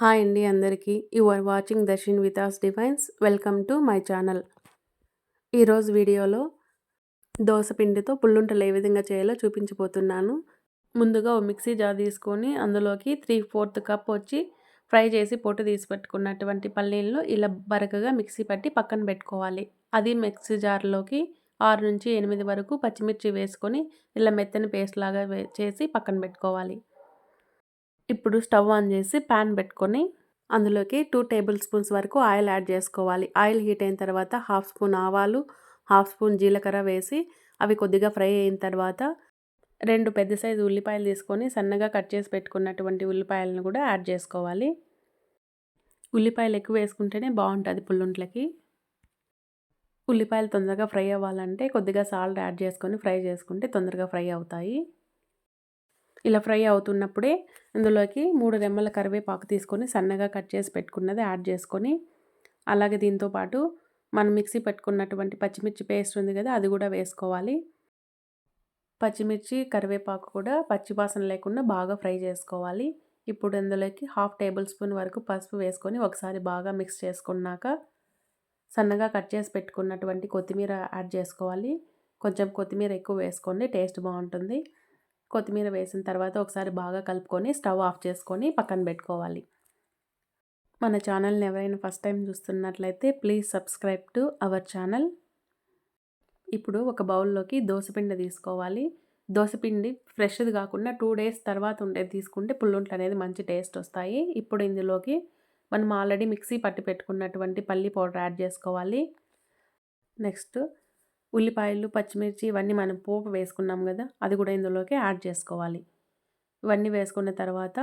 Hi అండి అందరికీ. You are watching Darshan వితాస్ divines. Welcome to my channel. ఈరోజు వీడియోలో దోశ పిండితో పుల్లుంటలు ఏ విధంగా చేయాలో చూపించబోతున్నాను. ముందుగా ఓ మిక్సీ జార్ తీసుకొని అందులోకి త్రీ ఫోర్త్ కప్ వచ్చి ఫ్రై చేసి పొట్టు తీసి పెట్టుకున్నటువంటి పల్లీలను ఇలా బరకగా మిక్సీ పట్టి పక్కన పెట్టుకోవాలి. అది మిక్సీ జార్లోకి ఆరు నుంచి ఎనిమిది వరకు పచ్చిమిర్చి వేసుకొని ఇలా మెత్తని పేస్ట్ లాగా చేసి పక్కన పెట్టుకోవాలి. ఇప్పుడు స్టవ్ ఆన్ చేసి ప్యాన్ పెట్టుకొని అందులోకి టూ టేబుల్ స్పూన్స్ వరకు ఆయిల్ యాడ్ చేసుకోవాలి. ఆయిల్ హీట్ అయిన తర్వాత హాఫ్ స్పూన్ ఆవాలు హాఫ్ స్పూన్ జీలకర్ర వేసి అవి కొద్దిగా ఫ్రై అయిన తర్వాత రెండు పెద్ద సైజు ఉల్లిపాయలు తీసుకొని సన్నగా కట్ చేసి పెట్టుకున్నటువంటి ఉల్లిపాయలను కూడా యాడ్ చేసుకోవాలి. ఉల్లిపాయలు ఎక్కువ వేసుకుంటేనే బాగుంటుంది పుల్లుంట్లకి ఉల్లిపాయలు తొందరగా ఫ్రై అవ్వాలంటే కొద్దిగా సాల్ట్ యాడ్ చేసుకొని ఫ్రై చేసుకుంటే తొందరగా ఫ్రై అవుతాయి. ఇలా ఫ్రై అవుతున్నప్పుడే ఇందులోకి మూడు రెమ్మల కరివేపాకు తీసుకొని సన్నగా కట్ చేసి పెట్టుకున్నది యాడ్ చేసుకొని అలాగే దీంతో పాటు మనం మిక్సీ పెట్టుకున్నటువంటి పచ్చిమిర్చి పేస్ట్ ఉంది కదా అది కూడా వేసుకోవాలి. పచ్చిమిర్చి కరివేపాకు కూడా పచ్చివాసన లేకుండా బాగా ఫ్రై చేసుకోవాలి. ఇప్పుడు ఇందులోకి హాఫ్ టేబుల్ స్పూన్ వరకు పసుపు వేసుకొని ఒకసారి బాగా మిక్స్ చేసుకున్నాక సన్నగా కట్ చేసి పెట్టుకున్నటువంటి కొత్తిమీర యాడ్ చేసుకోవాలి. కొంచెం కొత్తిమీర ఎక్కువ వేసుకోండి టేస్ట్ బాగుంటుంది. కొత్తిమీర వేసిన తర్వాత ఒకసారి బాగా కలుపుకొని స్టవ్ ఆఫ్ చేసుకొని పక్కన పెట్టుకోవాలి. మన ఛానల్ని ఎవరైనా ఫస్ట్ టైం చూస్తున్నట్లయితే please subscribe to our channel. ఇప్పుడు ఒక బౌల్లోకి దోసపిండి తీసుకోవాలి. దోశపిండి ఫ్రెష్ది కాకుండా టూ డేస్ తర్వాత ఉండేది తీసుకుంటే పుల్లుంట్లు అనేది మంచి టేస్ట్ వస్తాయి. ఇప్పుడు ఇందులోకి మనం ఆల్రెడీ మిక్సీ పట్టి పెట్టుకున్నటువంటి పల్లి పౌడర్ యాడ్ చేసుకోవాలి. నెక్స్ట్ ఉల్లిపాయలు పచ్చిమిర్చి ఇవన్నీ మనం పోపు వేసుకున్నాం కదా అది కూడా ఇందులోకి యాడ్ చేసుకోవాలి. ఇవన్నీ వేసుకున్న తర్వాత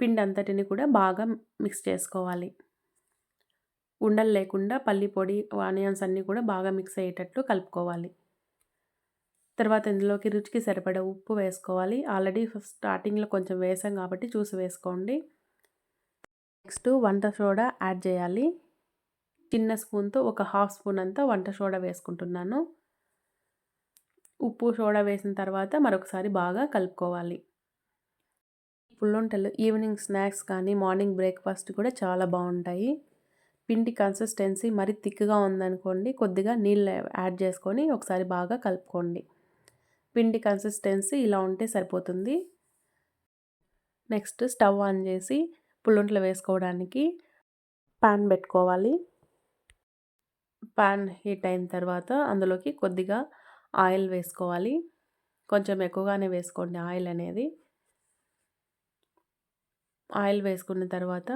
పిండి అంతటిని కూడా బాగా మిక్స్ చేసుకోవాలి. ఉండలు లేకుండా పల్లి పొడి ఆనియన్స్ అన్నీ కూడా బాగా మిక్స్ అయ్యేటట్లు కలుపుకోవాలి. తర్వాత ఇందులోకి రుచికి సరిపడ ఉప్పు వేసుకోవాలి. ఆల్రెడీ స్టార్టింగ్లో కొంచెం వేసాం కాబట్టి చూసి వేసుకోండి. నెక్స్ట్ వంట సోడా యాడ్ చేయాలి. చిన్న స్పూన్తో ఒక హాఫ్ స్పూన్ అంతా వంట సోడా వేసుకుంటున్నాను. ఉప్పు సోడా వేసిన తర్వాత మరొకసారి బాగా కలుపుకోవాలి. పుల్లొంటలు ఈవినింగ్ స్నాక్స్ కానీ మార్నింగ్ బ్రేక్ఫాస్ట్ కూడా చాలా బాగుంటాయి. పిండి కన్సిస్టెన్సీ మరి థిక్గా ఉందనుకోండి కొద్దిగా నీళ్ళు యాడ్ చేసుకొని ఒకసారి బాగా కలుపుకోండి. పిండి కన్సిస్టెన్సీ ఇలా ఉంటే సరిపోతుంది. నెక్స్ట్ స్టవ్ ఆన్ చేసి పుల్లుంట్లు వేసుకోవడానికి పాన్ పెట్టుకోవాలి. పాన్ హీట్ అయిన తర్వాత అందులోకి కొద్దిగా ఆయిల్ వేసుకోవాలి. కొంచెం ఎక్కువగానే వేసుకోండి ఆయిల్ అనేది. ఆయిల్ వేసుకున్న తర్వాత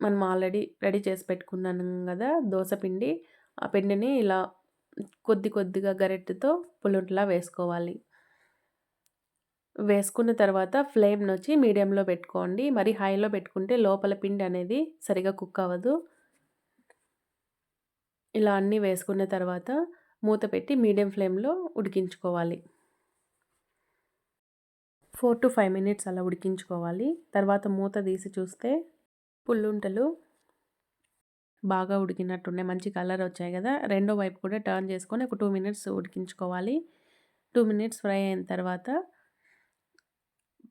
మనం ఆల్రెడీ రెడీ చేసి పెట్టుకున్నాను కదా దోశ పిండి. ఆ పిండిని ఇలా కొద్ది కొద్దిగా గరెట్టుతో పులుంట్లా వేసుకోవాలి. వేసుకున్న తర్వాత ఫ్లేమ్ని వచ్చి మీడియంలో పెట్టుకోండి. మరి హైలో పెట్టుకుంటే లోపల పిండి అనేది సరిగా కుక్ అవ్వదు. ఇలా అన్నీ వేసుకున్న తర్వాత మూత పెట్టి మీడియం ఫ్లేమ్లో ఉడికించుకోవాలి. ఫోర్ టు ఫైవ్ మినిట్స్ అలా ఉడికించుకోవాలి. తర్వాత మూత తీసి చూస్తే పుల్లుంటలు బాగా ఉడికినట్టున్నాయి. మంచి కలర్ వచ్చాయి కదా. రెండో వైపు కూడా టర్న్ చేసుకొని ఒక టూ మినిట్స్ ఉడికించుకోవాలి. టూ మినిట్స్ ఫ్రై అయిన తర్వాత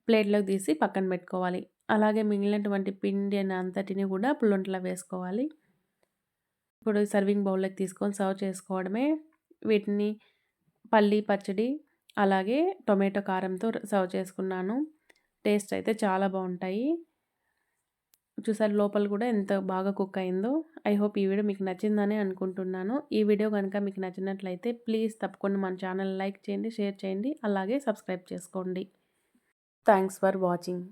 ప్లేట్లోకి తీసి పక్కన పెట్టుకోవాలి. అలాగే మిగిలినటువంటి పిండి అంతటిని కూడా పుల్లుంటలా వేసుకోవాలి. ఇప్పుడు సర్వింగ్ బౌల్లోకి తీసుకొని సర్వ్ చేసుకోవడమే. వీటిని పల్లి పచ్చడి అలాగే టొమాటో కారంతో సర్వ్ చేసుకున్నాను. టేస్ట్ అయితే చాలా బాగుంటాయి. చూసారు లోపల కూడా ఎంత బాగా కుక్ అయిందో. ఐ హోప్ ఈ వీడియో మీకు నచ్చిందని అనుకుంటున్నాను. ఈ వీడియో కనుక మీకు నచ్చినట్లయితే ప్లీజ్ తప్పకుండా మన ఛానల్ లైక్ చేయండి షేర్ చేయండి అలాగే సబ్స్క్రైబ్ చేసుకోండి. Thanks for watching.